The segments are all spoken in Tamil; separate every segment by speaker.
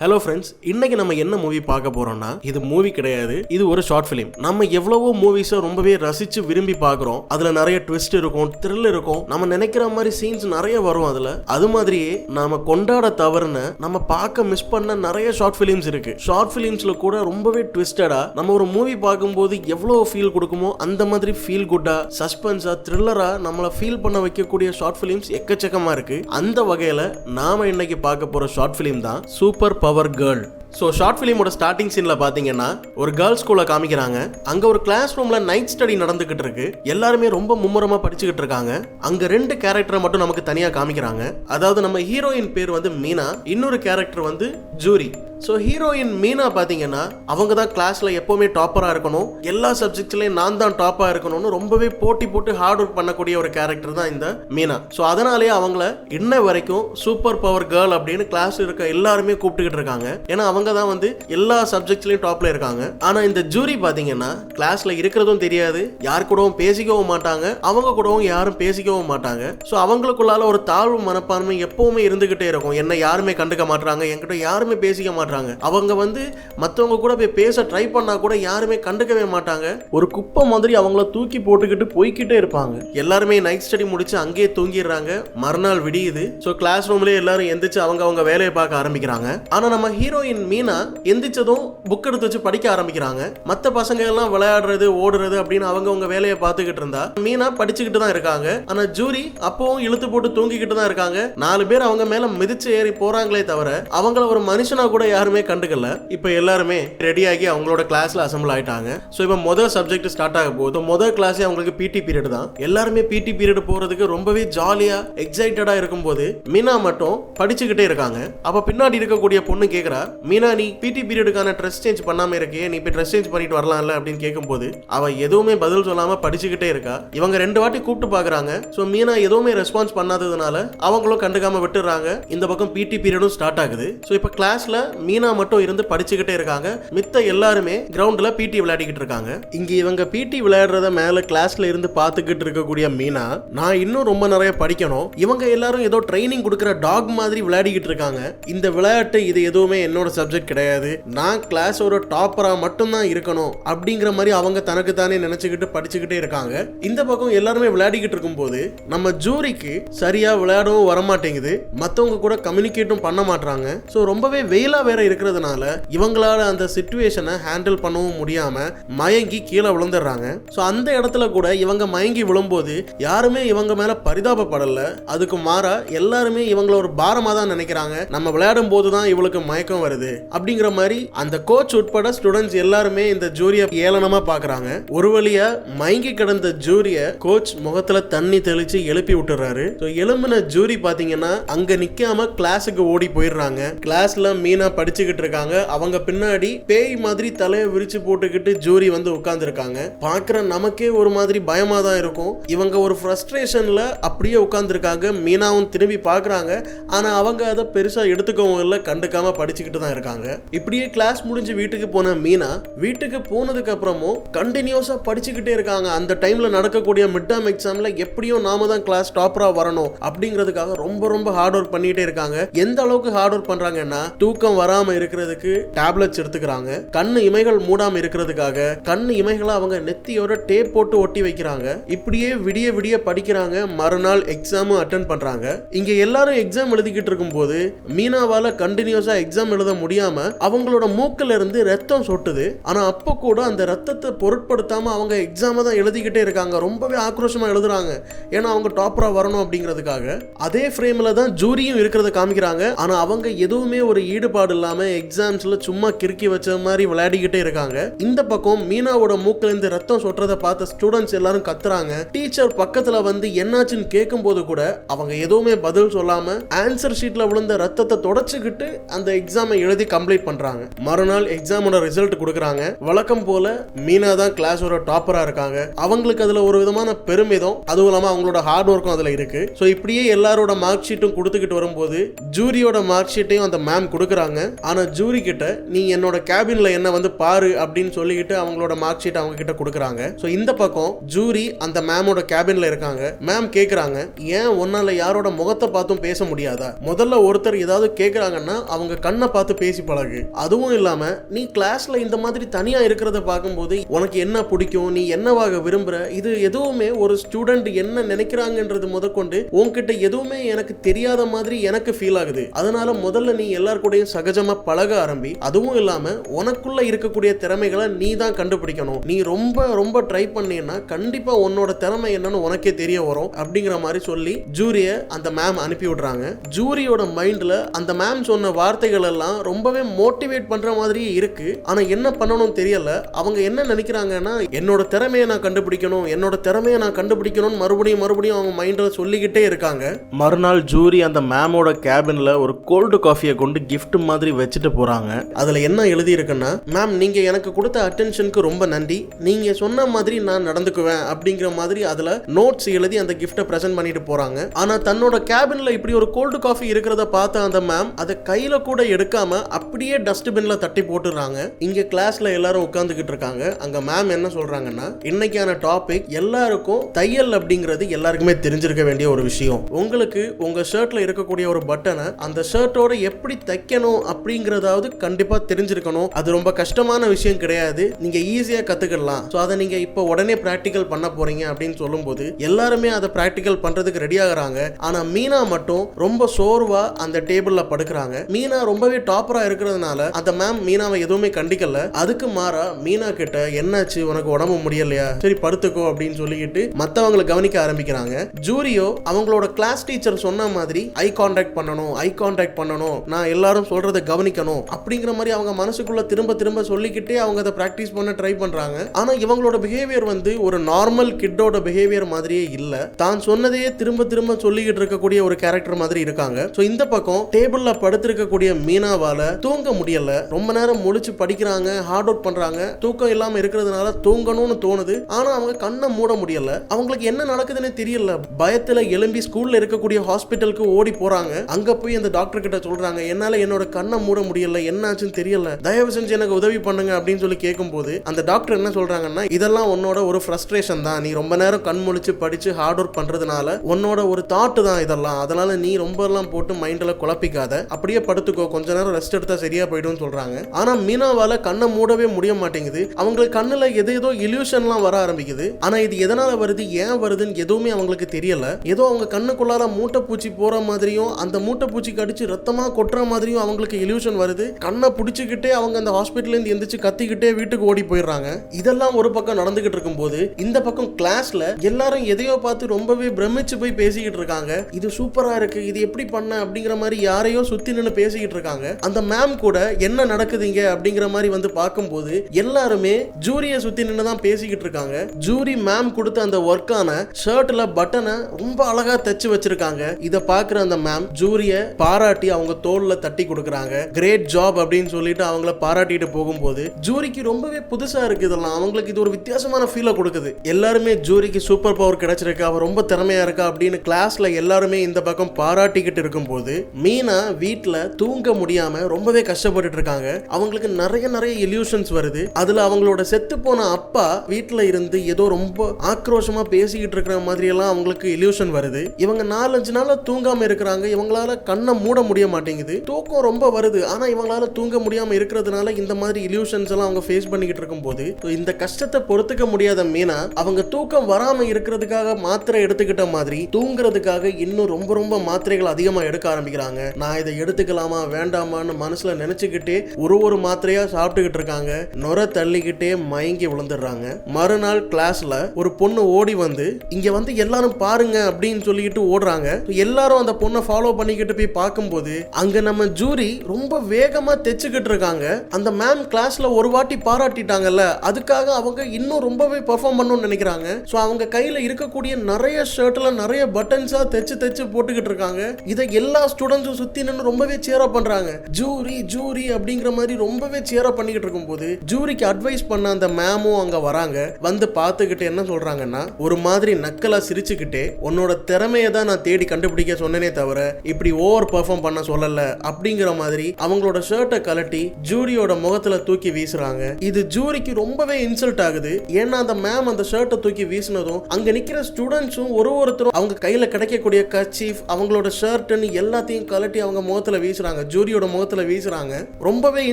Speaker 1: ஹலோ ஃப்ரெண்ட்ஸ் இன்னைக்கு நம்ம என்ன மூவி பார்க்க போறோம்னா இது மூவி கிடையாது இது ஒரு ஷார்ட் ஃபிலிம் நம்ம எவ்வளவோ மூவிஸை ரொம்பவே ரசிச்சு விரும்பி பார்க்குறோம். அதுல நிறைய ட்விஸ்ட் இருக்கும் த்ரில் இருக்கும். நம்ம நினைக்கிற மாதிரி சீன்ஸ் நிறைய வரும் அதுல. அது மாதிரியே நாம கொண்டாட தவறுன நம்ம பார்க்க மிஸ் பண்ண நிறைய ஷார்ட் ஃபிலிம்ஸ் இருக்கு. ஷார்ட் ஃபிலிம்ஸ்ல கூட ரொம்பவே ட்விஸ்டடா நம்ம ஒரு மூவி பார்க்கும்போது எவ்வளோ ஃபீல் கொடுக்குமோ அந்த மாதிரி ஃபீல் குட்டா சஸ்பென்ஸா த்ரில்லரா நம்மளை ஃபீல் பண்ண வைக்கக்கூடிய ஷார்ட் ஃபிலிம்ஸ் எக்கச்சக்கமா இருக்கு. அந்த வகையில நாம இன்னைக்கு பார்க்க போற ஷார்ட் ஃபிலிம் தான் super power girl so short ஃபிலிமோட starting சீனில் பார்த்தீங்கன்னா ஒரு கேர்ள்ஸ் ஸ்கூலில் காமிக்கிறாங்க. அங்கே ஒரு கிளாஸ் ரூமில் நைட் ஸ்டடி நடந்துக்கிட்டு இருக்கு. எல்லாருமே ரொம்ப மும்முரமாக படிச்சுக்கிட்டு இருக்காங்க. அங்கே ரெண்டு கேரக்டரை மட்டும் நமக்கு தனியாக காமிக்கிறாங்க. அதாவது நம்ம ஹீரோயின் பேர் வந்து மீனா இன்னொரு கேரக்டர் வந்து ஜூரி. ஸோ ஹீரோயின் மீனா பார்த்தீங்கன்னா அவங்க தான் கிளாஸில் எப்போவுமே டாப்பராக இருக்கணும். எல்லா சப்ஜெக்ட்ஸ்லேயும் நான் தான் டாப்பாக இருக்கணும்னு ரொம்பவே போட்டி போட்டு ஹார்ட் ஒர்க் பண்ணக்கூடிய ஒரு கேரக்டர் தான் இந்த மீனா. ஸோ அதனாலேயே அவங்கள இன்ன வரைக்கும் சூப்பர் பவர் கேர்ள் அப்படின்னு கிளாஸ் இருக்க எல்லாருமே கூப்பிட்டுக்கிட்டு இருக்காங்க. ஏன்னா அவங்க தான் வந்து எல்லா சப்ஜெக்ட்ஸ்லையும் டாப்பில் இருக்காங்க. ஆனால் இந்த ஜூரி பார்த்தீங்கன்னா கிளாஸில் இருக்கிறதும் தெரியாது. யார் கூடவும் பேசிக்கவும் மாட்டாங்க. அவங்க கூடவும் யாரும் பேசிக்கவும் மாட்டாங்க. ஸோ அவங்களுக்குள்ளால ஒரு தாழ்வு மனப்பான்மை எப்பவுமே இருந்துகிட்டே இருக்கும். என்ன யாருமே கண்டுக்க மாட்டாங்க என்கிட்ட யாருமே பேசிக்க மாட்டாங்க அவங்க வந்து மற்றவங்க கூட போய் பேச ட்ரை பண்ணா கூட யாருமே கண்டுக்கவே மாட்டாங்க. ஒரு குப்பை மாதிரி அவங்கள தூக்கி போட்டுக்கிட்டு போய்கிட்டே இருப்பாங்க. எல்லாருமே நைட் ஸ்டடி முடிச்சு அங்கேயே தூங்கிடுறாங்க. மறுநாள் விடியுது. ஸோ கிளாஸ் ரூம்லேயே எல்லாரும் எந்திரிச்சு அவங்க அவங்க வேலையை பார்க்க ஆரம்பிக்கிறாங்க. ஆனால் நம்ம ஹீரோயின் மீனா எந்திரிச்சதும் புக் எடுத்து வச்சு படிக்க ஆரம்பிக்கிறாங்க. மற்ற பசங்க எல்லாம் விளையாடுறது ஓடுறது அப்படின்னு அவங்க அவங்க வேலையை பார்த்துக்கிட்டு இருந்தா மீனா படிச்சுக்கிட்டு தான் இருக்காங்க. ஆனா ஜூரி அப்பவும் இழுத்து போட்டு தூங்கிக்கிட்டு தான் இருக்காங்க. நாலு பேர் அவங்க மேல மிதிச்சு ஏறி போறாங்களே தவிர அவங்கள ஒரு மனுஷனா கூட யாருமே கண்டுக்கல. இப்போ எல்லாருமே ரெடியாகி அவங்களோட கிளாஸ்ல அசம்பிள் ஆயிட்டாங்க. ஸோ இப்போ முதல் சப்ஜெக்ட் ஸ்டார்ட் ஆக போகுது. மொதல் கிளாஸே அவங்களுக்கு பிடி பீரியட் தான். எல்லாருமே பிடி பீரியட் போறதுக்கு ரொம்பவே ஜாலியா எக்ஸைட்டடா இருக்கும்போது மீனா மட்டும் படிச்சுக்கிட்டே இருக்காங்க. அப்ப பின்னாடி இருக்கக்கூடிய பொண்ணு கேக்குறா மீனா நீ பிடி பீரியடுக்கான ட்ரெஸ் சேஞ்ச் பண்ணாம இருக்கே நீ போய் ட்ரெஸ் சேஞ்ச் பண்ணிட்டு வரலாம்ல? அப்படின்னு கேட்கும்போது அவ எதுவுமே பதில் சொல்லாம படிச்சுக்கிட்டே இருக்கா. இவங்க ரெண்டு வாட்டி கூப்பிட்டு பாக்குறாங்க. ஸோ மீனா எதுவுமே ரெஸ்பான்ஸ் பண்ணாததுனால அவங்களும் கண்டுக்காம விட்டுறாங்க. இந்த பக்கம் பிடி பீரியடும் ஸ்டார்ட் ஆகுது. ஸோ இப்போ கிளாஸ்ல மீனா மட்டும் இருந்து படிச்சுக்கிட்டே இருக்காங்க. மித்த எல்லாருமே கிரவுண்ட்ல பிடி விளையாடிக்கிட்டு இருக்காங்க. இங்க இவங்க பிடி விளையாடுறத மேல கிளாஸ்ல இருந்து பார்த்துக்கிட்டு இருக்கக்கூடிய மீனா நான் இன்னும் ரொம்ப நிறைய படிக்கணும். இவங்க எல்லாரும் ஏதோ ட்ரைனிங் கொடுக்குற டாக் மாதிரி விளையாடிக்கிட்டு இருக்காங்க. இந்த விளையாட்டு இது எதுவுமே என்னோட சப்ஜெக்ட் கிடையாது. நான் கிளாஸோட ஒரு டாப்பரா மட்டும்தான் இருக்கணும் அப்படிங்கிற மாதிரி அவங்க தனக்கு தானே நினைச்சுக்கிட்டு படிச்சுக்கிட்டே இருக்காங்க. இந்த பக்கம் எல்லாருமே விளையாடிக்கிட்டு இருக்கும்போது நம்ம ஜூரிக்கு சரியா விளையாடவும் வரமாட்டேங்குது. மற்றவங்க கூட கம்யூனிகேட்டும் பண்ண மாட்டாங்க ஸோ ரொம்பவே வெயிலா வேற இருக்கிறதுனால இவங்களால அந்த சுச்சுவேஷனை ஹேண்டில் பண்ணவும் முடியாம மயங்கி கீழே விழுந்துடுறாங்க. ஸோ அந்த இடத்துல கூட இவங்க மயங்கி விழும்போது யாருமே இவங்க மேல பரிதாபப்படல. அதுக்கு மாறா எல்லாருமே இவங்கள ஒரு பாரமா தான் நினைக்கிறாங்க. நம்ம விளையாடும் போது தான் இவளுக்கு மயக்கம் வருது. அப்படிங்கிற மாதிரி அந்த கோச் உட்பட ஸ்டூடெண்ட்ஸ் எல்லாருமே இந்த ஜூரிய ஏளனமா பாக்குறாங்க. ஒரு வழியா மயங்கி கிடந்த ஜூரிய கோச் முகத்துல தண்ணி தெளிச்சு எழுப்பி விட்டுறாரு. ஸோ எழும்பின ஜூரி பாத்தீங்கன்னா அங்க நிக்காம கிளாஸுக்கு ஓடி போயிடுறாங்க. கிளாஸ்ல மீனா படிச்சுக்கிட்டு இருக்காங்க. அவங்க பின்னாடி பேய் மாதிரி தலையை விரிச்சு போட்டுக்கிட்டு ஜூரி வந்து உட்கார்ந்துருக்காங்க. பார்க்குற நமக்கே ஒரு மாதிரி பயமாக தான் இருக்கும். இவங்க ஒரு ஃப்ரஸ்ட்ரேஷனில் அப்படியே உட்காந்துருக்காங்க மீனாவும் திரும்பி பார்க்குறாங்க. ஆனால் அவங்க அதை பெருசாக எடுத்துக்கவும் இல்லை. கண்டுக்காம படிச்சுக்கிட்டு தான் இருக்காங்க. இப்படியே கிளாஸ் முடிஞ்சு வீட்டுக்கு போன மீனா வீட்டுக்கு போனதுக்கு அப்புறமும் கண்டினியூஸாக படிச்சுக்கிட்டே இருக்காங்க. அந்த டைமில் நடக்கக்கூடிய மிட் டேர்ம் எக்ஸாம்ல எப்படியும் நாம தான் கிளாஸ் டாப்பராக வரணும் அப்படிங்கிறதுக்காக ரொம்ப ரொம்ப ஹார்ட் ஒர்க் பண்ணிகிட்டே இருக்காங்க. எந்த அளவுக்கு ஹார்ட் ஒர்க் பண்ணுறாங்கன்னா தூக்கம் படாம இருக்கிறதுக்கு டேப்லெட்ஸ் எடுத்துக்கிறாங்க. கண்ணு இமைகள் மூடாம இருக்கிறதுக்காக கண்ணு இமைகளை அவங்க நெத்தியோட டேப் போட்டு ஒட்டி வைக்கிறாங்க. இப்படியே விடிய விடிய படிக்கிறாங்க. மறுநாள் எக்ஸாமும் அட்டன் பண்றாங்க. இங்க எல்லாரும் எக்ஸாம் எழுதிக்கிட்டு இருக்கும்போது மீனாவால கண்டினியூஸா எக்ஸாம் எழுத முடியாம அவங்களோட மூக்குல இருந்து ரத்தம் சொட்டுது. ஆனா அப்ப கூட அந்த ரத்தத்தை பொருட்படுத்தாம அவங்க எக்ஸாமை தான் எழுதிக்கிட்டே இருக்காங்க. ரொம்பவே ஆக்ரோஷமா எழுதுறாங்க. ஏன்னா அவங்க டாப்பரா வரணும் அப்படிங்கிறதுக்காக. அதே ஃப்ரேம்ல தான் ஜூரியும் இருக்கிறத காமிக்கிறாங்க. ஆனா அவங்க எதுவுமே ஒரு ஈடுபாடு இல்லாமல் எக்ஸாம்ஸில் சும்மா கிறுக்கி வச்ச மாதிரி விளையாடிக்கிட்டே இருக்காங்க. இந்த பக்கம் மீனாவோட மூக்கிலேருந்து ரத்தம் சொட்டுறதை பார்த்த ஸ்டூடெண்ட்ஸ் எல்லாரும் கத்துறாங்க. டீச்சர் பக்கத்தில் வந்து என்னாச்சுன்னு கேட்கும்போது கூட அவங்க எதுவுமே பதில் சொல்லாமல் ஆன்சர் ஷீட்டில் விழுந்த ரத்தத்தை தொடச்சிக்கிட்டு அந்த எக்ஸாமை எழுதி கம்ப்ளீட் பண்ணுறாங்க மறுநாள் எக்ஸாமோட ரிசல்ட் கொடுக்குறாங்க. வழக்கம் போல மீனா தான் கிளாஸோட டாப்பராக இருக்காங்க. அவங்களுக்கு அதில் ஒரு விதமான பெருமிதம் அதுவும் இல்லாமல் அவங்களோட ஹார்ட் ஒர்க்கும் அதில் இருக்கு. ஸோ இப்படியே எல்லாரோட மார்க் ஷீட்டும் கொடுத்துக்கிட்டு வரும்போது ஜூரியோட மார்க் ஷீட்டையும் அந்த மேம் கொடுக்குறாங்க. ஆனா ஜூரி கிட்ட நீ என்னோட கேபின்ல என்ன வந்து பாரு அப்படின்னு சொல்லிக்கிட்டு அவங்களோட மார்க் ஷீட் அவங்க கிட்ட கொடுக்குறாங்க. ஸோ இந்த பக்கம் ஜூரி அந்த மேமோட கேபின்ல இருக்காங்க. மேம் கேக்குறாங்க ஏன் உன்னால யாரோட முகத்தை பார்த்தும் பேச முடியாதா? முதல்ல ஒருத்தர் ஏதாவது கேட்குறாங்கன்னா அவங்க கண்ணை பார்த்து பேசி பழகு. அதுவும் இல்லாம நீ கிளாஸ்ல இந்த மாதிரி தனியா இருக்கிறத பார்க்கும்போது உனக்கு என்ன பிடிக்கும்? நீ என்னவாக விரும்புற? இது எதுவுமே ஒரு ஸ்டூடெண்ட் என்ன நினைக்கிறாங்கன்றது முதற்கொண்டு உன்கிட்ட எதுவுமே எனக்கு தெரியாத மாதிரி எனக்கு ஃபீல் ஆகுது. அதனால முதல்ல நீ எல்லார் கூடயும் சகஜமா பழக ஆரம்பி அதுவும் இல்லாம உனக்குள்ள இருக்கக்கூடிய திறமைகளை நீ தான் கண்டுபிடிக்கணும். நீ ரொம்ப ரொம்ப ட்ரை பண்ணீங்கன்னா கண்டிப்பா உன்னோட திறமை என்னன்னு உனக்கே தெரிய வரும் அப்படிங்கிற மாதிரி சொல்லி ஜூரிய அந்த மேம் அனுப்பி விடுறாங்க. ஜூரியோட மைண்ட்ல அந்த மேம் சொன்ன வார்த்தைகள் எல்லாம் ரொம்பவே மோட்டிவேட் பண்ற மாதிரியே இருக்கு. ஆனா என்ன பண்ணணும் தெரியல. அவங்க என்ன நினைக்கிறாங்கன்னா என்னோட திறமையை நான் கண்டுபிடிக்கணும் என்னோட திறமையை நான் கண்டுபிடிக்கணும்னு மறுபடியும் மறுபடியும் அவங்க மைண்ட்ல சொல்லிக்கிட்டே இருக்காங்க. மறுநாள் ஜூரி அந்த மேமோட கேபின்ல ஒரு கோல்டு காஃபியை கொண்டு கிஃப்ட் மாதிரி வச்சுட்டு போறாங்க. அதுல என்ன எழுதி இருக்குன்னா மேம் நீங்க எனக்கு கொடுத்த அட்டென்ஷனுக்கு ரொம்ப நன்றி. நீங்கள் சொன்ன மாதிரி நான் நடந்துக்குவேன். அப்படிங்கிற மாதிரி அதில் நோட்ஸ் எழுதி அந்த கிஃப்ட்டை ப்ரெசென்ட் பண்ணிட்டு போறாங்க. ஆனால் தன்னோட கேபினில் இப்படி ஒரு கோல்டு காஃபி இருக்கிறத பார்த்த அந்த மேம் அதை கையில் கூட எடுக்காமல் அப்படியே டஸ்ட்பினில் தட்டி போட்டுறாங்க. இங்கே கிளாஸில் எல்லாரும் உட்காந்துக்கிட்டு இருக்காங்க. அங்கே மேம் என்ன சொல்றாங்கன்னா இன்னைக்கான டாபிக் எல்லாருக்கும் தையல் அப்படிங்கிறது எல்லாருக்குமே தெரிஞ்சிருக்க வேண்டிய ஒரு விஷயம். உங்களுக்கு உங்கள் ஷர்ட்டில் இருக்கக்கூடிய ஒரு பட்டனை அந்த ஷர்ட்டோட எப்படி தைக்கணும் அப்படிங்கறதாவது கண்டிப்பா தெரிஞ்சிருக்கணும். அது ரொம்ப கஷ்டமான விஷயம் கிடையாது. நீங்க ஈஸியா கத்துக்கலாம் ஸோ அதை நீங்க இப்போ உடனே பிராக்டிக்கல் பண்ண போறீங்க அப்படின்னு சொல்லும்போது எல்லாருமே அதை பிராக்டிக்கல் பண்றதுக்கு ரெடி ஆகுறாங்க. ஆனா மீனா மட்டும் ரொம்ப சோர்வா அந்த டேபிள்ல படுக்கிறாங்க. மீனா ரொம்பவே டாப்பரா இருக்கிறதுனால அந்த மேம் மீனாவை எதுவுமே கண்டிக்கல. அதுக்கு மாறா மீனா கிட்ட என்னாச்சு? உனக்கு உடம்பு முடியலையா? சரி படுத்துக்கோ அப்படின்னு சொல்லிக்கிட்டு மத்தவங்களை கவனிக்க ஆரம்பிக்கிறாங்க. ஜூரியோ அவங்களோட கிளாஸ் டீச்சர் சொன்ன மாதிரி ஐ கான்டாக்ட் பண்ணணும் ஐ கான்டாக்ட் பண்ணணும். நான் எல்லாரும் சொல்றதை கவனிக்கணும் அப்படிங்கிற மாதிரி அவங்க மனசுக்குள்ள திரும்ப திரும்ப சொல்லிக்கிட்டே அவங்க அதை ப்ராக்டிஸ் பண்ண ட்ரை பண்றாங்க. ஆனா இவங்களோட பிஹேவியர் வந்து ஒரு நார்மல் கிட்டோட பிஹேவியர் மாதிரியே இல்ல. தான் சொன்னதையே திரும்ப திரும்ப சொல்லிக்கிட்டு இருக்கக்கூடிய ஒரு கேரக்டர் மாதிரி இருக்காங்க. ஸோ இந்த பக்கம் டேபிள்ல படுத்திருக்கக்கூடிய மீனாவால தூங்க முடியல. ரொம்ப நேரம் முழிச்சு படிக்கிறாங்க ஹார்ட் ஒர்க் பண்றாங்க. தூக்கம் இல்லாம இருக்கிறதுனால தூங்கணும்னு தோணுது. ஆனா அவங்க கண்ணை மூட முடியல. அவங்களுக்கு என்ன நடக்குதுன்னு தெரியல. பயத்துல எழும்பி ஸ்கூல்ல இருக்கக்கூடிய ஹாஸ்பிட்டலுக்கு ஓடி போறாங்க. அங்க போய் அந்த டாக்டர் கிட்ட சொல்றாங்க என்னால என்னோட கண்ணை மூட முடியல என்னாச்சுன்னு தெரியல. தயவு செஞ்சு எனக்கு உதவி பண்ணுங்க அப்படின்னு சொல்லி கேட்கும்போது அந்த டாக்டர் என்ன சொல்றாங்கன்னா இதெல்லாம் உன்னோட ஒரு ஃப்ரஸ்ட்ரேஷன் தான். நீ ரொம்ப நேரம் கண் முழிச்சு படிச்சு ஹார்ட் ஒர்க் பண்றதுனால உன்னோட ஒரு தாட்டு தான் இதெல்லாம். அதனால நீ ரொம்ப எல்லாம் போட்டு மைண்ட்ல குழப்பிக்காத. அப்படியே படுத்துக்கோ. கொஞ்ச நேரம் ரெஸ்ட் எடுத்தா சரியா போயிடும் சொல்றாங்க. ஆனா மீனாவால கண்ணை மூடவே முடிய மாட்டேங்குது. அவங்களுக்கு கண்ணுல எது ஏதோ இல்யூஷன்லாம் வர ஆரம்பிக்குது. ஆனா இது எதனால வருது? ஏன் வருதுன்னு எதுவுமே அவங்களுக்கு தெரியல. ஏதோ அவங்க கண்ணுக்குள்ளார மூட்டைப்பூச்சி போற மாதிரியும் அந்த மூட்டைப்பூச்சி கடிச்சு ரத்தமா கொட்டுற மாதிரியும் அவங்களுக்கு இல்யூஷன் வருது. கண்ணை பிடிச்சிக்கிட்டே அவங்க அந்த ஹாஸ்பிட்டல்லேருந்து எந்திரிச்சு கத்திக்கிட்டே வீட்டுக்கு ஓடி போயிடுறாங்க. இதெல்லாம் ஒரு பக்கம் நடந்துகிட்டு இருக்கும்போது இந்த பக்கம் கிளாஸ்ல எல்லாரும் எதையோ பார்த்து ரொம்பவே பிரமிச்சு போய் பேசிக்கிட்டு இருக்காங்க. இது சூப்பரா இருக்கு இது எப்படி பண்ண அப்படிங்கிற மாதிரி யாரையோ சுத்தி நின்று பேசிக்கிட்டு இருக்காங்க. அந்த மேம் கூட என்ன நடக்குதுங்க அப்படிங்கிற மாதிரி வந்து பார்க்கும்போது எல்லாருமே ஜூரியை சுத்தி நின்று தான் பேசிக்கிட்டு இருக்காங்க. ஜூரி மேம் கொடுத்த அந்த ஒர்க்கான ஷர்ட்ல பட்டனை ரொம்ப அழகா தச்சு வச்சிருக்காங்க. இதை பாக்குற அந்த மேம் ஜூரிய பாராட்டி அவங்க தோல்ல தட்டி கொடுக்குறாங்க. கிரேட் ஜாப் அப்படின்னு சொல்லிட்டு அவங்கள பாராட்டிட்டு போகும்போது ஜூரிக்கு ரொம்பவே புதுசா இருக்கு இதெல்லாம். அவங்களுக்கு இது ஒரு வித்தியாசமான ஃபீலை கொடுக்குது. எல்லாருமே ஜூரிக்கு சூப்பர் பவர் கிடைச்சிருக்கு அவ ரொம்ப திறமையா இருக்கா அப்படின்னு கிளாஸ்ல எல்லாருமே இந்த பக்கம் பாராட்டிக்கிட்டு இருக்கும்போது மீனா வீட்டில் தூங்க முடியாம ரொம்பவே கஷ்டப்பட்டுட்டு இருக்காங்க. அவங்களுக்கு நிறைய நிறைய இல்யூஷன்ஸ் வருது. அதுல அவங்களோட செத்து போன அப்பா வீட்டில் இருந்து ஏதோ ரொம்ப ஆக்ரோஷமா பேசிக்கிட்டு இருக்கிற மாதிரி எல்லாம் அவங்களுக்கு இல்யூஷன் வருது. இவங்க நாலஞ்சு நாளா தூங்காம இருக்கிறாங்க. இவங்களால கண்ணை மூட முடிய மாட்டேங்குது. தூக்கம் ரொம்ப வருது. ஆனால் இவங்களால தூங்க முடியாமல் இருக்கிறதுனால இந்த மாதிரி இல்யூஷன்ஸ் எல்லாம் அவங்க ஃபேஸ் பண்ணிக்கிட்டு இருக்கும்போது இந்த கஷ்டத்தை பொறுத்துக்க முடியாத மீனா அவங்க தூக்கம் வராமல் இருக்கிறதுக்காக மாத்திரை எடுத்துக்கிட்ட மாதிரி தூங்குறதுக்காக இன்னும் ரொம்ப ரொம்ப மாத்திரைகள் அதிகமாக எடுக்க ஆரம்பிக்கிறாங்க. நான் இதை எடுத்துக்கலாமா வேண்டாமான்னு மனசுல நினைச்சுக்கிட்டே ஒரு ஒரு மாத்திரையா சாப்பிட்டுக்கிட்டு இருக்காங்க. நொரை தள்ளிக்கிட்டே மயங்கி விழுந்துடுறாங்க. மறுநாள் கிளாஸ்ல ஒரு பொண்ணு ஓடி வந்து இங்க வந்து எல்லாரும் பாருங்க அப்படின்னு சொல்லிக்கிட்டு ஓடுறாங்க. எல்லாரும் அந்த பொண்ணை ஃபாலோ பண்ணிக்கிட்டு போய் பார்க்கும்போது அங்க நம்ம ஜூரி ரொம்ப வேகமாக தைச்சுக்கிட்டு இருக்காங்க. அந்த மேம் கிளாஸில் ஒரு வாட்டி பாராட்டிட்டாங்கல்ல அதுக்காக அவங்க இன்னும் ரொம்பவே பெர்ஃபார்ம் பண்ணணும்னு நினைக்கிறாங்க. ஸோ அவங்க கையில் இருக்கக்கூடிய நிறைய ஷர்ட்டில் நிறைய பட்டன்ஸாக தைச்சு தைச்சு போட்டுக்கிட்டு இருக்காங்க. இதை எல்லா ஸ்டூடெண்ட்ஸும் சுற்றி நின்று ரொம்பவே சேரப் பண்ணுறாங்க ஜூரி ஜூரி அப்படிங்கிற மாதிரி ரொம்பவே சேரப் பண்ணிக்கிட்டு இருக்கும்போது ஜூரிக்கு அட்வைஸ் பண்ண அந்த மேமும் அங்கே வராங்க. வந்து பார்த்துக்கிட்டு என்ன சொல்கிறாங்கன்னா ஒரு மாதிரி நக்கலாக சிரிச்சுக்கிட்டே உன்னோட திறமையை தான் நான் தேடி கண்டுபிடிக்க சொன்னனே தவிர இப்படி ஓவர் பெர்ஃபார்ம் பண்ண சொல்லலை அப்படிங்கிற மாதிரி மாதிரி அவங்களோட ஷர்ட்டை கலட்டி ஜூரியோட முகத்துல தூக்கி வீசுறாங்க. இது ஜூரிக்கு ரொம்பவே இன்சல்ட் ஆகுது. ஏன்னா அந்த மேம் அந்த ஷர்ட்டை தூக்கி வீசினதும் அங்க நிக்கிற ஸ்டூடெண்ட்ஸும் ஒரு ஒருத்தரும் அவங்க கையில கிடைக்கக்கூடிய கச்சீஃப் அவங்களோட ஷர்ட்னு எல்லாத்தையும் கலட்டி அவங்க முகத்துல வீசுறாங்க. ஜூரியோட முகத்துல வீசுறாங்க. ரொம்பவே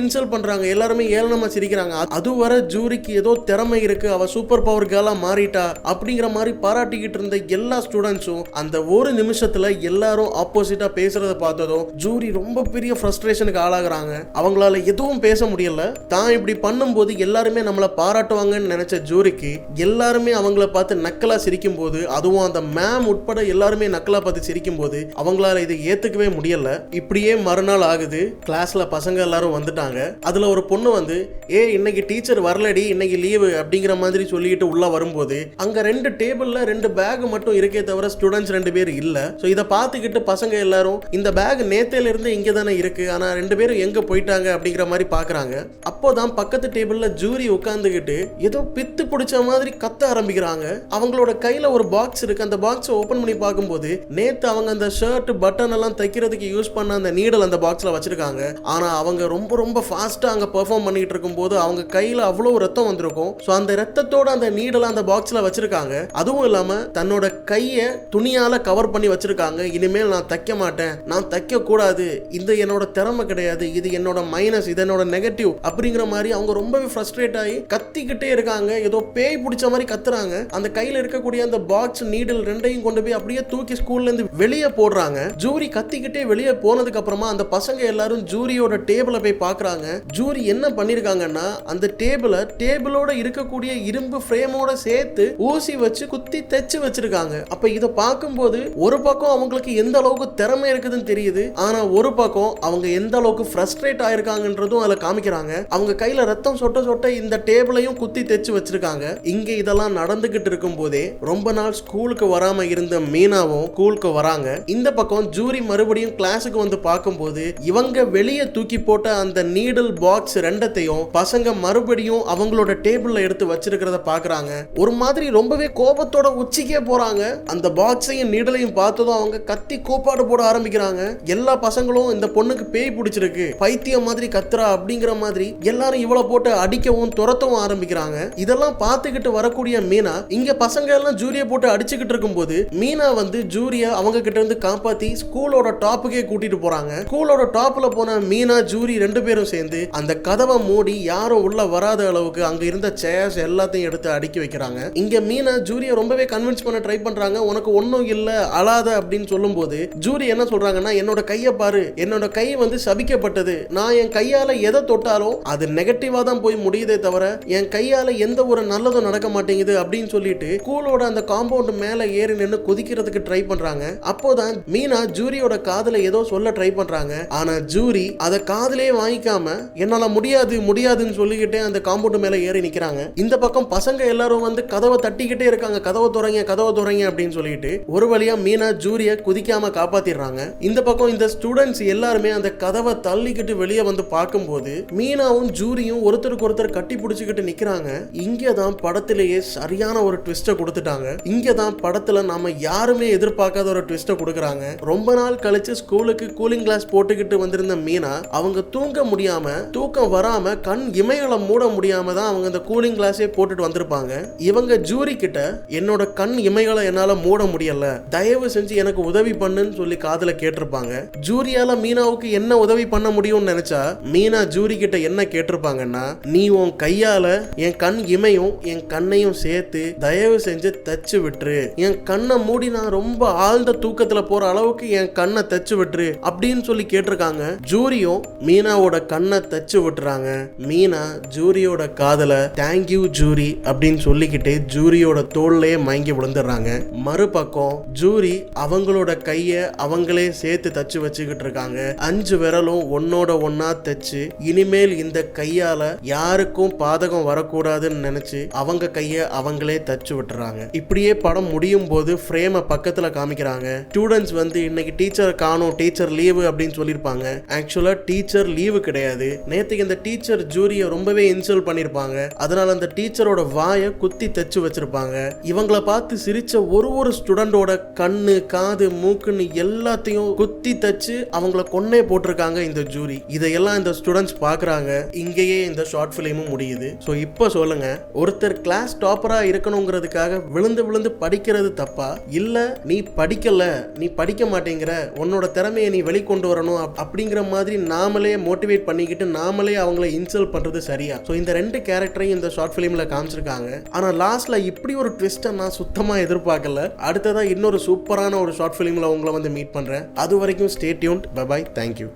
Speaker 1: இன்சல்ட் பண்றாங்க. எல்லாருமே ஏளனமா சிரிக்கிறாங்க. அது- வர ஜூரிக்கு ஏதோ திறமை இருக்கு. அவ சூப்பர் பவர் கேர்லா மாறிட்டா அப்படிங்கிற மாதிரி பாராட்டிக்கிட்டு இருந்த எல்லா ஸ்டூடெண்ட்ஸும் அந்த ஒரு நிமிஷத்துல எல்லாரும் ஆப்போசிட்டா பேசுறத பார்த்ததும் ஜூரி ரொம்ப பெரிய டிப்ரெஷனுக்கு ஆளாகிறாங்க. அவங்களால எதுவும் பேச முடியல. தான் இப்படி பண்ணும்போது எல்லாருமே நம்மளை பாராட்டுவாங்கன்னு நினைச்ச ஜூரிக்கு எல்லாருமே அவங்கள பார்த்து நக்கலா சிரிக்கும் போது அதுவும் அந்த மேம் உட்பட எல்லாருமே நக்கலா பார்த்து சிரிக்கும் போது அவங்களால இதை ஏத்துக்கவே முடியல. இப்படியே மறுநாள் ஆகுது. கிளாஸ்ல பசங்க எல்லாரும் வந்துட்டாங்க. அதுல ஒரு பொண்ணு வந்து ஏ இன்னைக்கு டீச்சர் வரலடி இன்னைக்கு லீவு அப்படிங்கிற மாதிரி சொல்லிட்டு உள்ள வரும்போது அங்க ரெண்டு டேபிள்ல ரெண்டு பேக் மட்டும் இருக்கே தவிர ஸ்டூடெண்ட்ஸ் ரெண்டு பேர் இல்ல. ஸோ இதை பார்த்துக்கிட்டு பசங்க எல்லாரும் இந்த பேக் நேத்தையில இருந்து இங்க தானே இருக்கு. ஆனா ரெண்டு பேரும் எங்க போயிட்டாங்க அப்படிங்கிற மாதிரி பாக்குறாங்க. அப்போதான் பக்கத்து டேபிள்ல ஜூரி உட்காந்துக்கிட்டு ஏதோ பித்து பிடிச்ச மாதிரி கத்த ஆரம்பிக்கிறாங்க. அவங்களோட கையில ஒரு பாக்ஸ் இருக்கு. அந்த பாக்ஸை ஓபன் பண்ணி பார்க்கும்போது நேத்து அவங்க அந்த ஷர்ட் பட்டன் எல்லாம் தைக்கிறதுக்கு யூஸ் பண்ண அந்த நீடல் அந்த பாக்ஸ்ல வச்சிருக்காங்க. ஆனா அவங்க ரொம்ப ரொம்ப ஃபாஸ்டா அங்க பெர்ஃபார்ம் பண்ணிட்டு இருக்கும்போது அவங்க கையில அவ்வளவு ரத்தம் வந்திருக்கும். ஸோ அந்த ரத்தத்தோட அந்த நீடலை அந்த பாக்ஸ்ல வச்சிருக்காங்க. அதுவும் இல்லாம தன்னோட கையை துணியால கவர் பண்ணி வச்சிருக்காங்க. இனிமேல் நான் தைக்க மாட்டேன். நான் தைக்க கூடாது இந்த என்னோட திறமை கிடையாது. இது என்னோட மைனஸ் இது என்னோட நெகட்டிவ் அப்படிங்கிற மாதிரி அவங்க ரொம்பவே ஃப்ரஸ்ட்ரேட் ஆகி கத்திக்கிட்டே இருக்காங்க. ஏதோ பேய் பிடிச்ச மாதிரி கத்துறாங்க. அந்த கையில் இருக்கக்கூடிய அந்த பாக்ஸ் நீடில் ரெண்டையும் கொண்டு போய் அப்படியே தூக்கி ஸ்கூல்ல இருந்து வெளியே போடுறாங்க. ஜூரி கத்திக்கிட்டே வெளியே போனதுக்கு அப்புறமா அந்த பசங்க எல்லாரும் ஜூரியோட டேபிளை போய் பாக்குறாங்க. ஜூரி என்ன பண்ணிருக்காங்கன்னா அந்த டேபிளை டேபிளோட இருக்கக்கூடிய இரும்பு ஃப்ரேமோட சேர்த்து ஊசி வச்சு குத்தி தைச்சு வச்சிருக்காங்க. அப்ப இதை பார்க்கும்போது ஒரு பக்கம் அவங்களுக்கு எந்த அளவுக்கு திறமை இருக்குதுன்னு தெரியுது. ஆனா ஒரு பக்கம் அவங்க எந்த அளவுக்கு ஃப்ரஸ்ட்ரேட் ஆயிருக்காங்கன்றதும் அதில் காமிக்கிறாங்க. அவங்க கையில் ரத்தம் சொட்ட சொட்ட இந்த டேபிளையும் குத்தி தைச்சு வச்சிருக்காங்க. இங்க இதெல்லாம் நடந்துகிட்டு இருக்கும் போதே ரொம்ப நாள் ஸ்கூலுக்கு வராம இருந்த மீனாவும் ஸ்கூலுக்கு வராங்க. இந்த பக்கம் ஜூரி மறுபடியும் கிளாஸுக்கு வந்து பார்க்கும்போது இவங்க வெளியே தூக்கி போட்ட அந்த நீடல் பாக்ஸ் ரெண்டத்தையும் பசங்க மறுபடியும் அவங்களோட டேபிள்ல எடுத்து வச்சிருக்கிறத பாக்குறாங்க. ஒரு மாதிரி ரொம்பவே கோபத்தோட உச்சிக்கே போறாங்க. அந்த பாக்ஸையும் நீடலையும் பார்த்ததும் அவங்க கத்தி கோப்பாடு போட ஆரம்பிக்கிறாங்க. எல்லா பசங்களும் இந்த பொண்ணுக்கு பேய் பிடிச்சிருக்கு. பைத்தியம் மாதிரி கத்துறா அப்படிங்கிற மாதிரி எல்லாரும் இவளை போட்டு அடிக்கவும் துரத்தவும் ஆரம்பிக்கிறாங்க. இதெல்லாம் பார்த்துக்கிட்டு வரக்கூடிய மீனா இங்க பசங்க எல்லாம் ஜூரிய போட்டு அடிச்சுக்கிட்டு இருக்கும்போது மீனா வந்து ஜூரிய அவங்க கிட்ட இருந்து காப்பாத்தி ஸ்கூலோட டாப்புக்கே கூட்டிட்டு போறாங்க. ஸ்கூலோட டாப்ல போன மீனா ஜூரி ரெண்டு பேரும் சேர்ந்து அந்த கதவை மூடி யாரும் உள்ள வராத அளவுக்கு அங்க இருந்த சேர்ஸ் எல்லாத்தையும் எடுத்து அடுக்கி வைக்கிறாங்க. இங்க மீனா ஜூரிய ரொம்பவே கன்வின்ஸ் பண்ண ட்ரை பண்றாங்க. உனக்கு ஒன்னும் இல்ல அழாத அப்படின்னு சொல்லும்போது ஜூரி என்ன சொல்றாங்கன்னா என்னோட கையை பாரு. என்னோட கை வந்து சபிக்கப்பட்டது. நான் என் கையால எதை தொட்டாலும் அது நெகட்டிவா தான் போய் முடியுதே தவிர என் கையால எந்த ஒரு நல்லதும் நடக்க மாட்டேங்குது அப்படின்னு சொல்லிட்டு ஸ்கூலோட அந்த காம்பவுண்ட் மேல ஏறி நின்று குதிக்கிறதுக்கு ட்ரை பண்றாங்க. அப்போதான் மீனா ஜூரியோட காதல ஏதோ சொல்ல ட்ரை பண்றாங்க. ஆனா ஜூரி அதை காதலே வாங்கிக்காம என்னால முடியாது முடியாதுன்னு சொல்லிக்கிட்டே அந்த காம்பவுண்ட் மேல ஏறி நிக்கிறாங்க. இந்த பக்கம் பசங்க எல்லாரும் வந்து கதவை தட்டிக்கிட்டே இருக்காங்க. கதவை துறங்க கதவை துறங்க அப்படின்னு சொல்லிட்டு ஒரு வழியா மீனா ஜூரிய குதிக்காம காப்பாத்திடுறாங்க. இந்த பக்கம் இந்த ஸ்டூடெண்ட்ஸ் எல்லாருமே அந்த கதவை தள்ளிக்கிட்டு வெளியே வந்து பார்க்கும்போது மீனாவும் ஜூரியும் ஒருத்தருக்கு ஒருத்தர் கட்டி பிடிச்சிக்கிட்டு நிக்கிறாங்க. இங்கே தான் படத்திலேயே சரியான ஒரு ட்விஸ்ட்டை கொடுத்துட்டாங்க. இங்கே தான் படத்துல நாம யாருமே எதிர்பார்க்காத ஒரு ட்விஸ்ட்டை கொடுக்குறாங்க. ரொம்ப நாள் கழிச்சு ஸ்கூலுக்கு கூலிங் கிளாஸ் போட்டுக்கிட்டு வந்திருந்த மீனா அவங்க தூங்க முடியாம தூக்கம் வராம கண் இமைகளை மூட முடியாம தான் அவங்க அந்த கூலிங் கிளாஸே போட்டுட்டு வந்திருப்பாங்க. இவங்க ஜூரி கிட்ட என்னோட கண் இமைகளை என்னால மூட முடியல. தயவு செஞ்சு எனக்கு உதவி பண்ணுன்னு சொல்லி காதில் கேட்டிருப்பாங்க. ஜூரியால மீனாவுக்கு என்ன உதவி பண்ண முடியும்னு நினைச்சா மீனா ஜூரி கிட்ட என்ன கேட்டிருப்பாங்கன்னா நீ உன் கையால என் கண் இமையும் என் கண்ணையும் சேர்த்து தயவு செஞ்சு தச்சு விட்டுரு. என் கண்ணை மூடி நான் ரொம்ப ஆழ்ந்த தூக்கத்துல போற அளவுக்கு என் கண்ணை தச்சு விட்டுரு அப்படின்னு சொல்லி கேட்டிருக்காங்க. ஜூரியும் மீனாவோட கண்ணை தச்சு விட்டுறாங்க. மீனா ஜூரியோட காதல தேங்க்யூ ஜூரி அப்படின்னு சொல்லிக்கிட்டு ஜூரியோட தோல்லையே மயங்கி விழுந்துடுறாங்க. மறுபக்கம் ஜூரி அவங்களோட கைய அவங்களே சேர்த்து தச்சு வச்சுக்கிட்டு இருக்காங்க. அஞ்சு விரலும் ஒன்னோட ஒன்னா தைச்சு இனிமேல் இந்த கையால யாருக்கும் பாதகம் வரக்கூடாதுன்னு நினைச்சு அவங்க கைய அவங்களே தச்சு விட்டுறாங்க. இப்படியே படம் முடியும் போது ஃப்ரேமை பக்கத்துல காமிக்கிறாங்க. ஸ்டூடெண்ட்ஸ் வந்து இன்னைக்கு டீச்சர் காணும் டீச்சர் லீவு அப்படின்னு சொல்லியிருப்பாங்க. ஆக்சுவலா டீச்சர் லீவு கிடையாது. நேத்துக்கு இந்த டீச்சர் ஜூரியை ரொம்பவே இன்சல்ட் பண்ணியிருப்பாங்க. அதனால அந்த டீச்சரோட வாயை குத்தி தச்சு வச்சிருப்பாங்க. இவங்கள பார்த்து சிரிச்ச ஒரு ஒரு ஸ்டூடெண்டோட கண்ணு காது மூக்குன்னு எல்லாத்தையும் குத்தி தச்சு அவங்கள கொன்னே போட்டிருக்காங்க. இருக்காங்க இந்த ஜூரி இதையெல்லாம் இந்த ஸ்டூடெண்ட்ஸ் பார்க்குறாங்க. இங்கேயே இந்த ஷார்ட் ஃபிலிமும் முடியுது. ஸோ இப்போ சொல்லுங்க ஒருத்தர் கிளாஸ் டாப்பரா இருக்கணுங்கிறதுக்காக விழுந்து விழுந்து படிக்கிறது தப்பா? இல்லை நீ படிக்கல நீ படிக்க மாட்டேங்கிற உன்னோட திறமையை நீ வெளிக்கொண்டு வரணும் அப்படிங்கிற மாதிரி நாமளே மோட்டிவேட் பண்ணிக்கிட்டு நாமளே அவங்கள இன்சல்ட் பண்றது சரியா? ஸோ இந்த ரெண்டு கேரக்டரையும் இந்த ஷார்ட் ஃபிலிம்ல காமிச்சிருக்காங்க. ஆனா லாஸ்ட்ல இப்படி ஒரு ட்விஸ்ட்டை நான் சுத்தமா எதிர்பார்க்கல. அடுத்ததா இன்னொரு சூப்பரான ஒரு ஷார்ட் ஃபிலிம்ல உங்களை வந்து மீட் பண்றேன். அது வரைக்கும் stay tuned bye bye thank you